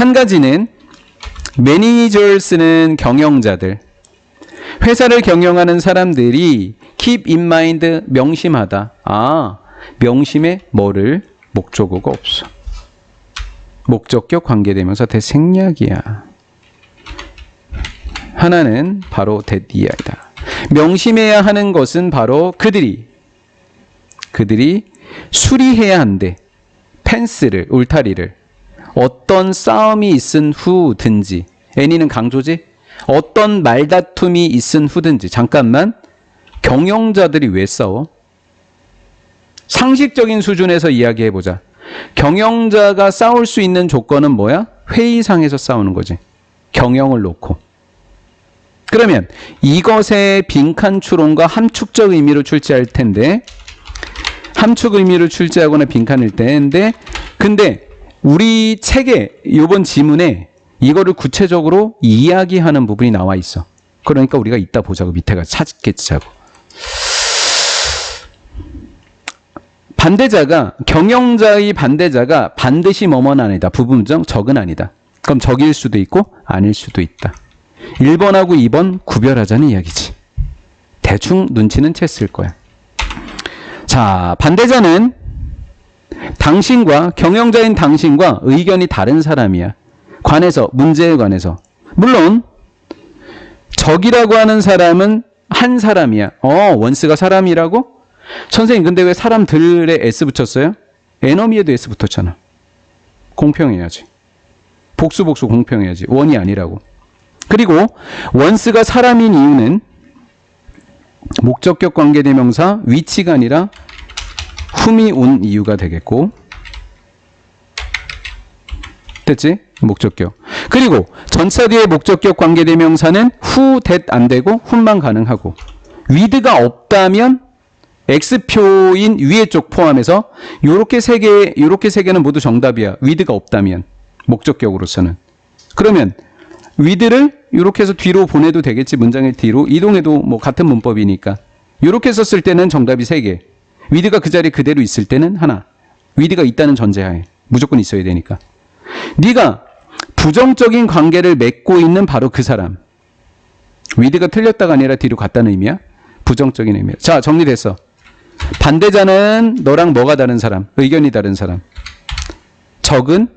한 가지는 매니저스는 경영자들. 회사를 경영하는 사람들이 keep in mind 명심하다. 아, 명심에 뭐를 목적어가 없어. 목적격 관계대명사 대생략이야. 하나는 바로 대디아이다. 명심해야 하는 것은 바로 그들이 그들이 수리해야 한대. 펜스를 울타리를 어떤 싸움이 있은 후든지 애니는 강조지 어떤 말다툼이 있은 후든지 잠깐만 경영자들이 왜 싸워? 상식적인 수준에서 이야기해 보자. 경영자가 싸울 수 있는 조건은 뭐야? 회의상에서 싸우는 거지. 경영을 놓고. 그러면 이것의 빈칸 추론과 함축적 의미로 출제할 텐데 함축 의미로 출제하거나 빈칸일 때인데 근데 우리 책에 이번 지문에 이거를 구체적으로 이야기하는 부분이 나와 있어. 그러니까 우리가 이따 보자고 밑에가 찾겠자고. 반대자가 경영자의 반대자가 반드시 뭐뭐는 아니다. 부분적 적은 아니다. 그럼 적일 수도 있고 아닐 수도 있다. 1번하고 2번 구별하자는 이야기지. 대충 눈치는 챘을 거야. 자, 반대자는 당신과 경영자인 당신과 의견이 다른 사람이야. 관해서 문제에 관해서. 물론 적이라고 하는 사람은 한 사람이야. 어, 원스가 사람이라고? 선생님, 근데 왜 사람들에 S 붙였어요? 에너미에도 S 붙었잖아. 공평해야지. 복수 복수 공평해야지. 원이 아니라고. 그리고 원스가 사람인 이유는 목적격 관계대명사 위치가 아니라 훔이 온 이유가 되겠고 됐지? 목적격. 그리고 전차 뒤에 목적격 관계대명사는 후, that 안 되고 훔만 가능하고 위드가 없다면 X표인 위에 쪽 포함해서 요렇게 세 개, 요렇게 세 개는 모두 정답이야. 위드가 없다면 목적격으로서는. 그러면 위드를 이렇게 해서 뒤로 보내도 되겠지 문장의 뒤로 이동해도 뭐 같은 문법이니까 이렇게 썼을 때는 정답이 세 개. 위드가 그 자리 그대로 있을 때는 하나. 위드가 있다는 전제하에 무조건 있어야 되니까. 네가 부정적인 관계를 맺고 있는 바로 그 사람. 위드가 틀렸다가 아니라 뒤로 갔다는 의미야. 부정적인 의미야. 자 정리됐어. 반대자는 너랑 뭐가 다른 사람, 의견이 다른 사람. 적은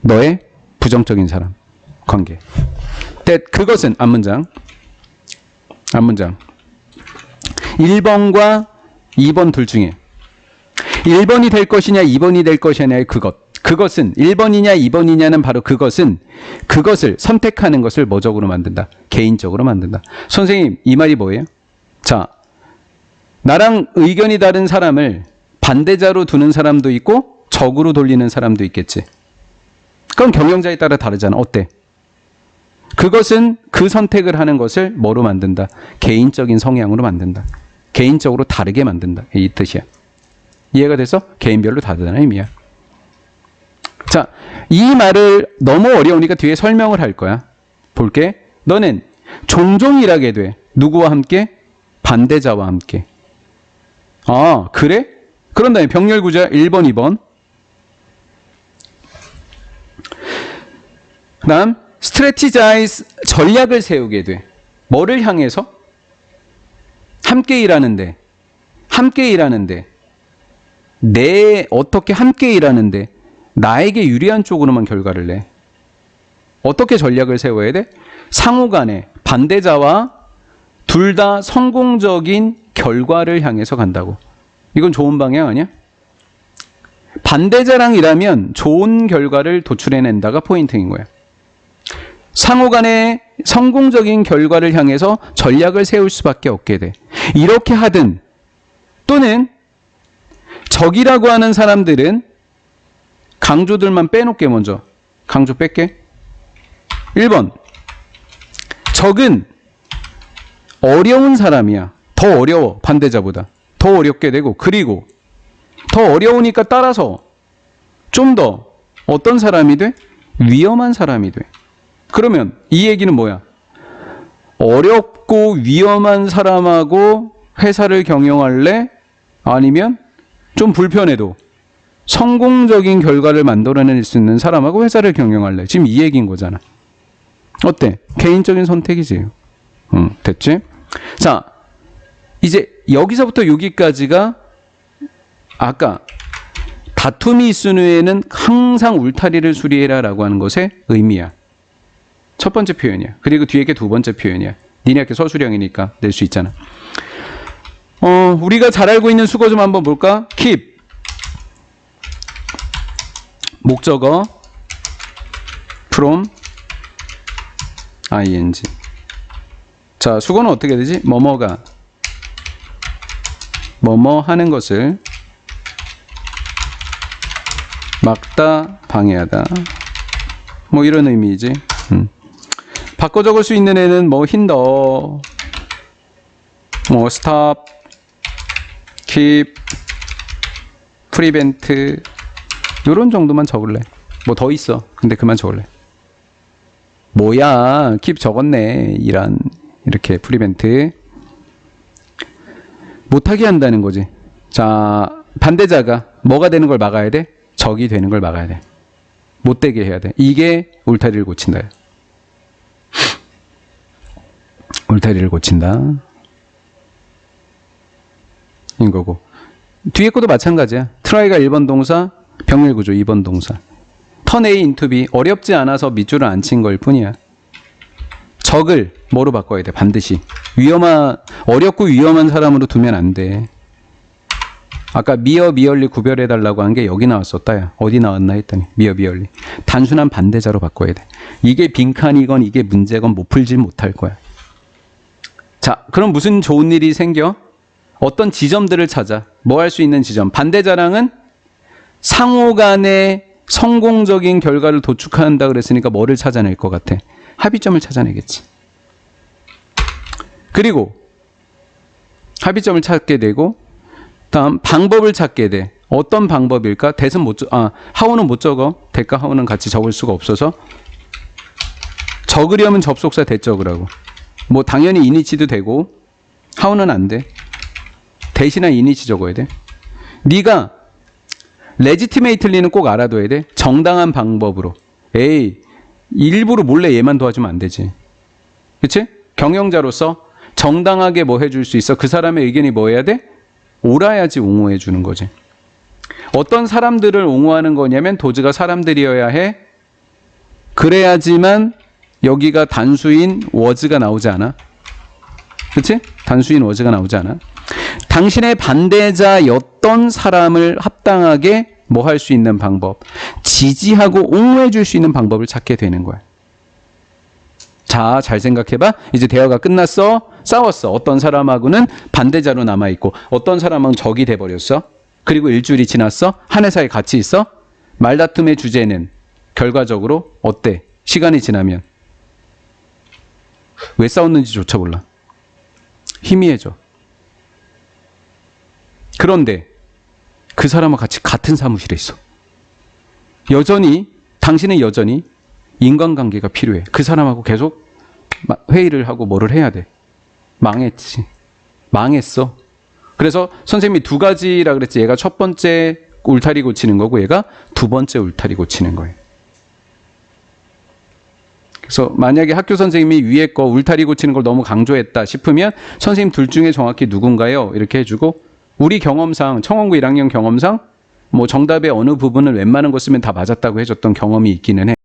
너의 부정적인 사람 관계. that 그것은 앞문장. 앞문장. 1번과 2번 둘 중에 1번이 될 것이냐 2번이 될 것이냐의 그것. 그것은 1번이냐 2번이냐는 바로 그것은 그것을 선택하는 것을 뭐적으로 만든다. 개인적으로 만든다. 선생님 이 말이 뭐예요? 자 나랑 의견이 다른 사람을 반대자로 두는 사람도 있고 적으로 돌리는 사람도 있겠지. 그럼 경영자에 따라 다르잖아. 어때? 그것은 그 선택을 하는 것을 뭐로 만든다? 개인적인 성향으로 만든다. 개인적으로 다르게 만든다. 이 뜻이야. 이해가 돼서 개인별로 다르다는 의미야. 자, 이 말을 너무 어려우니까 뒤에 설명을 할 거야. 볼게. 너는 종종 일하게 돼. 누구와 함께? 반대자와 함께. 아, 그래? 그런 다음에 병렬 구자 1번, 2번. 그다음 스트레티자이즈 전략을 세우게 돼. 뭐를 향해서? 함께 일하는데. 함께 일하는데. 내 어떻게 함께 일하는데 나에게 유리한 쪽으로만 결과를 내. 어떻게 전략을 세워야 돼? 상호 간에 반대자와 둘 다 성공적인 결과를 향해서 간다고. 이건 좋은 방향 아니야? 반대자랑 일하면 좋은 결과를 도출해낸다가 포인트인 거야. 상호 간에 성공적인 결과를 향해서 전략을 세울 수밖에 없게 돼. 이렇게 하든 또는 적이라고 하는 사람들은 강조들만 빼놓게 먼저. 강조 뺄게. 1번. 적은 어려운 사람이야. 더 어려워. 반대자보다. 더 어렵게 되고. 그리고 더 어려우니까 따라서 좀 더 어떤 사람이 돼? 위험한 사람이 돼. 그러면 이 얘기는 뭐야? 어렵고 위험한 사람하고 회사를 경영할래? 아니면 좀 불편해도 성공적인 결과를 만들어낼 수 있는 사람하고 회사를 경영할래. 지금 이 얘기인 거잖아. 어때? 개인적인 선택이지. 응, 됐지? 자, 이제 여기서부터 여기까지가 아까 다툼이 있은 후에는 항상 울타리를 수리해라라고 하는 것의 의미야. 첫 번째 표현이야. 그리고 뒤에 게 두 번째 표현이야. 니네 학교 서술형이니까 낼 수 있잖아. 어, 우리가 잘 알고 있는 수거 좀 한번 볼까? keep. 목적어 from ing. 자, 수거는 어떻게 되지? 뭐뭐가 뭐뭐 하는 것을 막다, 방해하다. 뭐 이런 의미이지. 음. 바꿔 적을 수 있는 애는 뭐 힌더, 뭐 스탑, keep, prevent 요런 정도만 적을래. 뭐 더 있어. 근데 그만 적을래. 뭐야, keep 적었네. 이란 이렇게 prevent 못하게 한다는 거지. 자, 반대자가 뭐가 되는 걸 막아야 돼? 적이 되는 걸 막아야 돼. 못 되게 해야 돼. 이게 울타리를 고친다. 울타리를 고친다. 인 거고. 뒤에 것도 마찬가지야. 트라이가 1번 동사, 병렬 구조 2번 동사. 턴 A 인투 B 어렵지 않아서 밑줄을 안 친 걸 뿐이야. 적을 뭐로 바꿔야 돼? 반드시. 위험한 어렵고 위험한 사람으로 두면 안 돼. 아까 미어 미얼리 구별해 달라고 한 게 여기 나왔었다야. 어디 나왔나 했더니 미어 미얼리. 단순한 반대자로 바꿔야 돼. 이게 빈칸이건 이게 문제건 못 풀지 못할 거야. 자, 그럼 무슨 좋은 일이 생겨? 어떤 지점들을 찾아. 뭐 할 수 있는 지점. 반대 자랑은 상호 간의 성공적인 결과를 도축한다 그랬으니까 뭐를 찾아낼 것 같아? 합의점을 찾아내겠지. 그리고 합의점을 찾게 되고 다음 방법을 찾게 돼. 어떤 방법일까? 대은 못 적, 아, 하우는 못 적어. 대가 하우는 같이 적을 수가 없어서 적으려면 접속사 대적으라고. 뭐 당연히 이니치도 되고 하우는 안 돼. 대신한 이니치 적어야 돼. 네가 레지티메이틀리는 꼭 알아둬야 돼. 정당한 방법으로. 에이, 일부러 몰래 얘만 도와주면 안 되지. 그치? 경영자로서 정당하게 뭐 해줄 수 있어? 그 사람의 의견이 뭐 해야 돼? 옳아야지 옹호해 주는 거지. 어떤 사람들을 옹호하는 거냐면 도즈가 사람들이어야 해. 그래야지만 여기가 단수인 워즈가 나오지 않아. 그치? 단수인 워즈가 나오지 않아. 당신의 반대자였던 사람을 합당하게 뭐 할 수 있는 방법. 지지하고 옹호해 줄 수 있는 방법을 찾게 되는 거야. 자, 잘 생각해봐. 이제 대화가 끝났어. 싸웠어. 어떤 사람하고는 반대자로 남아있고, 어떤 사람은 적이 돼버렸어. 그리고 일주일이 지났어. 한 회사에 같이 있어. 말다툼의 주제는 결과적으로 어때? 시간이 지나면. 왜 싸웠는지조차 몰라. 희미해져. 그런데 그 사람과 같이 같은 사무실에 있어. 여전히, 당신은 여전히 인간관계가 필요해. 그 사람하고 계속 마- 회의를 하고 뭐를 해야 돼. 망했지. 망했어. 그래서 선생님이 두 가지라 그랬지. 얘가 첫 번째 울타리 고치는 거고 얘가 두 번째 울타리 고치는 거예요. 그래서 만약에 학교 선생님이 위에 거 울타리 고치는 걸 너무 강조했다 싶으면 선생님 둘 중에 정확히 누군가요? 이렇게 해주고 우리 경험상 청원구 1학년 경험상 뭐 정답의 어느 부분을 웬만한 거 쓰면 다 맞았다고 해줬던 경험이 있기는 해.